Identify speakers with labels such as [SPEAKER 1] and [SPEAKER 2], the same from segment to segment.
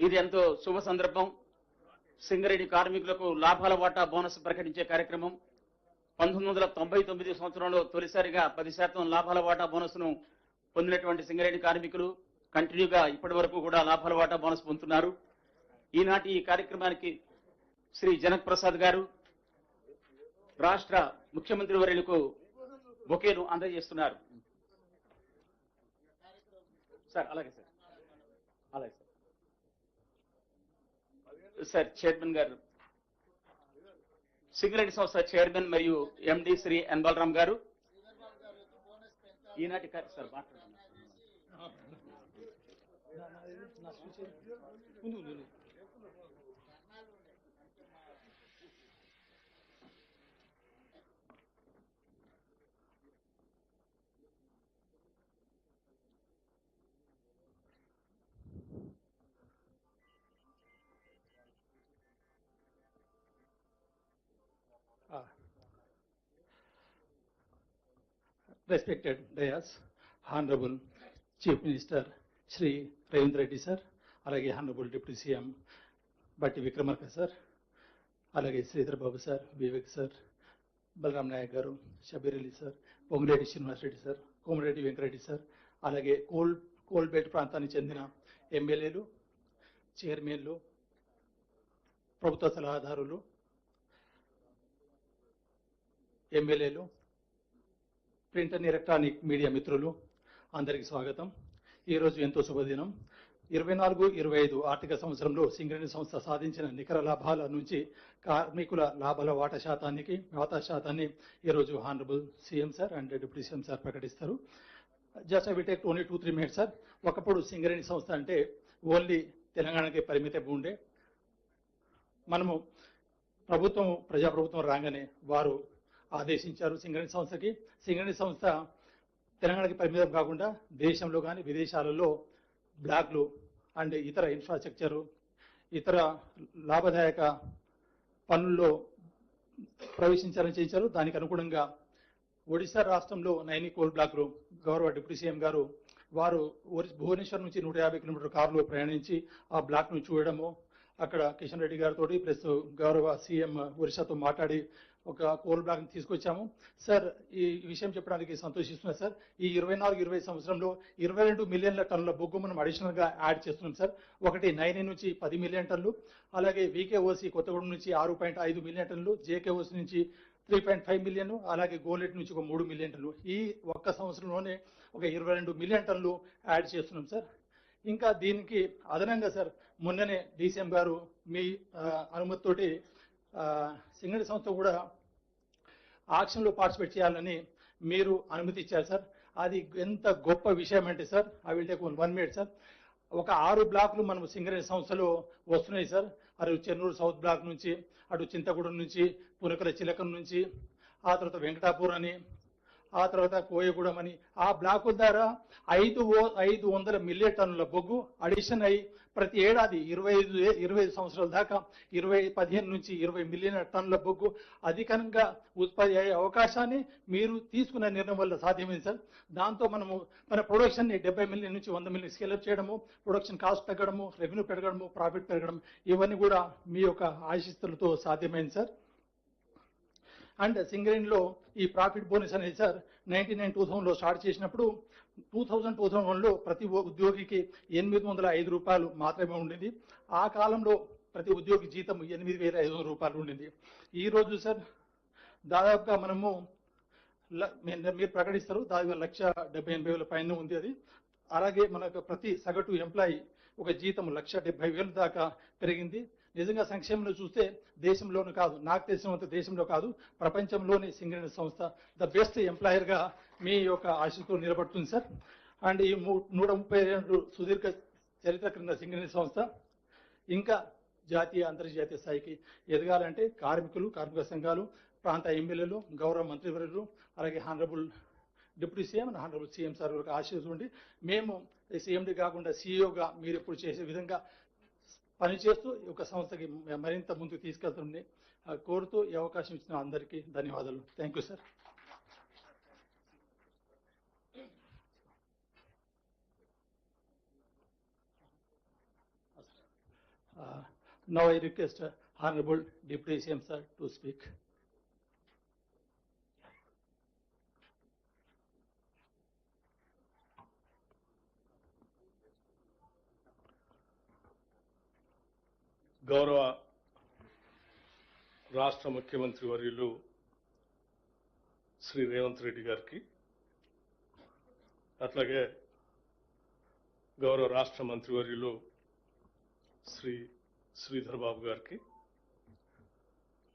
[SPEAKER 1] ఇది ఎంతో శుభ సందర్భం. సింగరేణి కార్మికులకు లాభాల వాటా బోనస్ ప్రకటించే కార్యక్రమం. పంతొమ్మిది వందల తొంభై తొమ్మిది సంవత్సరంలో తొలిసారిగా పది శాతం లాభాల వాటా బోనస్ను పొందినటువంటి సింగరేణి కార్మికులు కంటిన్యూగా ఇప్పటి వరకు కూడా లాభాల వాటా బోనస్ పొందుతున్నారు. ఈనాటి ఈ కార్యక్రమానికి శ్రీ జనక్ ప్రసాద్ గారు రాష్ట్ర ముఖ్యమంత్రి వర్యులకు బొకేను అందజేస్తున్నారు. సార్ అలాగే సార్. అలాగే సార్. సార్ చైర్మన్ గారు సింగరేణి సంస్థ చైర్మన్ మరియు ఎండి శ్రీ ఎన్ బలరాం గారు ఈనాటి కార్య- సార్ మాట్లాడుతున్నారు
[SPEAKER 2] respected Respected Dayas, Honorable Chief Minister Ravindra Ravindra Reddy sir, అలాగే honourable deputy CM Bhatti Vikramarka sir అలాగే శ్రీధర్ బాబు సార్ వివేక్ సార్ బలరాం నాయక్ గారు Shabbir Ali sir Pongireddy Srinivas Reddy sir Komareddy Venkareddy sir అలాగే coal coal belt ప్రాంతానికి చెందిన ఎమ్మెల్యేలు చైర్మన్లు ప్రభుత్వ సలహాదారులు ఎమ్మెల్యేలు ప్రింట్ అండ్ ఎలక్ట్రానిక్ మీడియా మిత్రులు అందరికీ స్వాగతం. ఈరోజు ఎంతో శుభదినం. ఇరవై నాలుగు ఇరవై ఐదు ఆర్థిక సంవత్సరంలో సింగరేణి సంస్థ సాధించిన నికర లాభాల నుంచి కార్మికుల లాభాల వాటా శాతానికి వాటా శాతాన్ని ఈరోజు honourable CM sir and deputy CM sir ప్రకటిస్తారు. Just I will take only two three minutes sir ఒకప్పుడు సింగరేణి సంస్థ అంటే ఓన్లీ తెలంగాణకి పరిమితం ఉండే మనము ప్రభుత్వం ప్రజాప్రభుత్వం రాగానే వారు ఆదేశించారు సింగరేణి సంస్థకి. సింగరేణి సంస్థ తెలంగాణకి పరిమితం కాకుండా దేశంలో కానీ విదేశాలలో బ్లాక్లు అండ్ ఇతర ఇన్ఫ్రాస్ట్రక్చరు ఇతర లాభదాయక పనుల్లో ప్రవేశించాలని చేయించారు. దానికి అనుగుణంగా ఒడిశా రాష్ట్రంలో నైని కోల్ బ్లాక్ గౌరవ డిప్యూటీ సీఎం గారు వారు భువనేశ్వర్ నుంచి నూట యాభై కిలోమీటర్ కారులో ప్రయాణించి ఆ బ్లాక్ను చూడడము అక్కడ కిషన్ రెడ్డి గారితో ప్లస్ గౌరవ సీఎం ఒరిస్సాతో మాట్లాడి ఒక కోల్ బ్లాక్ తీసుకొచ్చాము. సార్ ఈ విషయం చెప్పడానికి సంతోషిస్తున్నా సార్. ఈ ఇరవై నాలుగు ఇరవై సంవత్సరంలో ఇరవై రెండు మిలియన్ల టన్నుల బొగ్గు మనం అడిషనల్గా యాడ్ చేస్తున్నాం సార్. ఒకటి నైన్ నుంచి పది మిలియన్ టన్నులు అలాగే వీకేఓసి కొత్తగూడెం నుంచి ఆరు పాయింట్ ఐదు మిలియన్ టన్నులు జేకేఓసి నుంచి త్రీ పాయింట్ ఫైవ్ మిలియన్ అలాగే గోలెట్ నుంచి ఒక మూడు మిలియన్ టన్నులు. ఈ ఒక్క సంవత్సరంలోనే ఒక ఇరవై రెండు మిలియన్ టన్నులు యాడ్ చేస్తున్నాం సార్. ఇంకా దీనికి అదనంగా సార్ మొన్ననే డీసీఎం గారు మీ అనుమతితోటి ఆ, సింగడి సంస్థ కూడా ఆక్షన్లో పార్టిసిపేట్ చేయాలని మీరు అనుమతి ఇచ్చారు సార్. అది ఎంత గొప్ప విషయం అంటే sir I will take one minute sir. ఒక ఆరు బ్లాక్లు మనం సింగరేణి సంస్థలో వస్తున్నాయి సార్. అటు చెన్నూరు సౌత్ బ్లాక్ నుంచి అటు చింతగూడెం నుంచి పునకల చిలకం నుంచి ఆ తర్వాత వెంకటాపూర్ అని ఆ తర్వాత కోయగూడెం అని ఆ బ్లాకుల ద్వారా ఐదు ఓ- ఐదు వందల మిలియన్ టన్నుల బొగ్గు అడిషన్ అయి ప్రతి ఏడాది ఇరవై ఐదు ఇరవై ఐదు సంవత్సరాల దాకా ఇరవై పదిహేను నుంచి ఇరవై మిలియన్ టన్నుల బొగ్గు అధికంగా ఉత్పత్తి అయ్యే అవకాశాన్ని మీరు తీసుకున్న నిర్ణయం వల్ల సాధ్యమైంది సార్. దాంతో మనము మన ప్రొడక్షన్ని డెబ్బై మిలియన్ నుంచి వంద మిలియన్ స్కేలప్ చేయడము ప్రొడక్షన్ కాస్ట్ తగ్గడము రెవెన్యూ పెరగడము ప్రాఫిట్ పెరగడం ఇవన్నీ కూడా మీ యొక్క ఆశిస్తులతో సాధ్యమైంది సార్. అండ్ సింగరేణిలో ఈ ప్రాఫిట్ బోనస్ అనేది సార్ నైన్టీ నైన్ టూ థౌసండ్లో స్టార్ట్ చేసినప్పుడు టూ థౌజండ్ టూ థౌసండ్ వన్లో ప్రతి ఉద్యోగికి ఎనిమిది వందల ఐదు రూపాయలు మాత్రమే ఉండింది. ఆ కాలంలో ప్రతి ఉద్యోగి జీతం ఎనిమిది వేల ఐదు వందల రూపాయలు ఉండింది. ఈ రోజు సార్ దాదాపుగా మనము మీరు ప్రకటిస్తారు దాదాపు లక్ష డెబ్బై ఎనభై వేల పైన ఉంది అది. అలాగే మనకు ప్రతి సగటు ఎంప్లాయీ ఒక జీతం లక్ష డెబ్బై వేలు దాకా పెరిగింది. నిజంగా సంక్షేమంలో చూస్తే దేశంలోనే కాదు నాకు తెలిసినంత దేశంలో కాదు ప్రపంచంలోనే సింగరేణి సంస్థ ద బెస్ట్ ఎంప్లాయర్గా మీ యొక్క ఆశతో నిలబడుతుంది సార్. అండ్ ఈ నూట ముప్పై రెండు సుదీర్ఘ చరిత్ర క్రింద సింగరేణి సంస్థ ఇంకా జాతీయ అంతర్జాతీయ స్థాయికి ఎదగాలంటే కార్మికులు కార్మిక సంఘాలు ప్రాంత ఎమ్మెల్యేలు గౌరవ మంత్రివర్యులు అలాగే honourable deputy CM and honourable CM sir యొక్క మేము సీఎండి కాకుండా సీఈఓగా మీరు ఇప్పుడు చేసే విధంగా పనిచేస్తూ ఈ యొక్క సంస్థకి మరింత ముందుకు తీసుకెళ్తుండే కోరుతూ ఈ అవకాశం ఇచ్చిన అందరికీ ధన్యవాదాలు thank you sir Uh, Now I request uh, Honorable Deputy CM sir to speak.
[SPEAKER 3] గౌరవ రాష్ట్ర ముఖ్యమంత్రి వర్యులు శ్రీ రేవంత్ రెడ్డి గారికి అట్లాగే గౌరవ రాష్ట్ర మంత్రివర్యులు శ్రీ శ్రీధర్ బాబు గారికి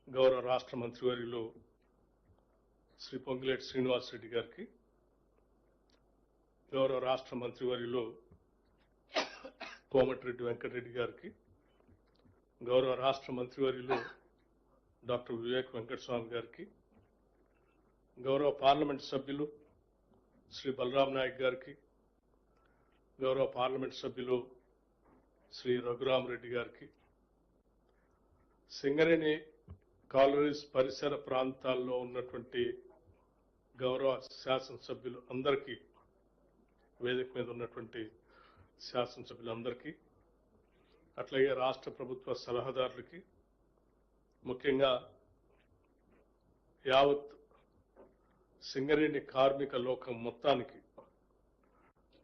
[SPEAKER 3] గౌరవ రాష్ట్ర మంత్రివర్యులు శ్రీ పొంగిలేటి శ్రీనివాస్ రెడ్డి గారికి గౌరవ రాష్ట్ర మంత్రివర్యులు కోమటిరెడ్డి వెంకటరెడ్డి గారికి గౌరవ రాష్ట్ర మంత్రివర్యులు డాక్టర్ వివేక్ వెంకటస్వామి గారికి గౌరవ పార్లమెంట్ సభ్యులు శ్రీ బలరాం నాయక్ గారికి గౌరవ పార్లమెంట్ సభ్యులు శ్రీ రఘురామ్ రెడ్డి గారికి సింగరేణి కాలనీస్ పరిసర ప్రాంతాల్లో ఉన్నటువంటి గౌరవ శాసనసభ్యులు అందరికీ వేదిక మీద ఉన్నటువంటి శాసనసభ్యులందరికీ అట్లాగే రాష్ట్ర ప్రభుత్వ సలహాదారులకి ముఖ్యంగా యావత్ సింగరేణి కార్మిక లోకం మొత్తానికి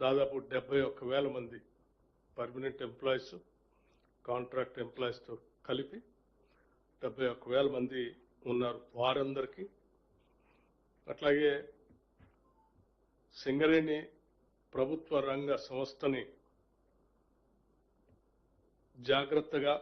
[SPEAKER 3] దాదాపు డెబ్బై ఒక్క వేల మంది పర్మనెంట్ ఎంప్లాయీస్ కాంట్రాక్ట్ ఎంప్లాయీస్తో కలిపి డెబ్బై ఒక్క వేల మంది ఉన్నారు వారందరికీ. అట్లాగే సింగరేణి ప్రభుత్వ రంగ సంస్థని జాగ్రత్తగా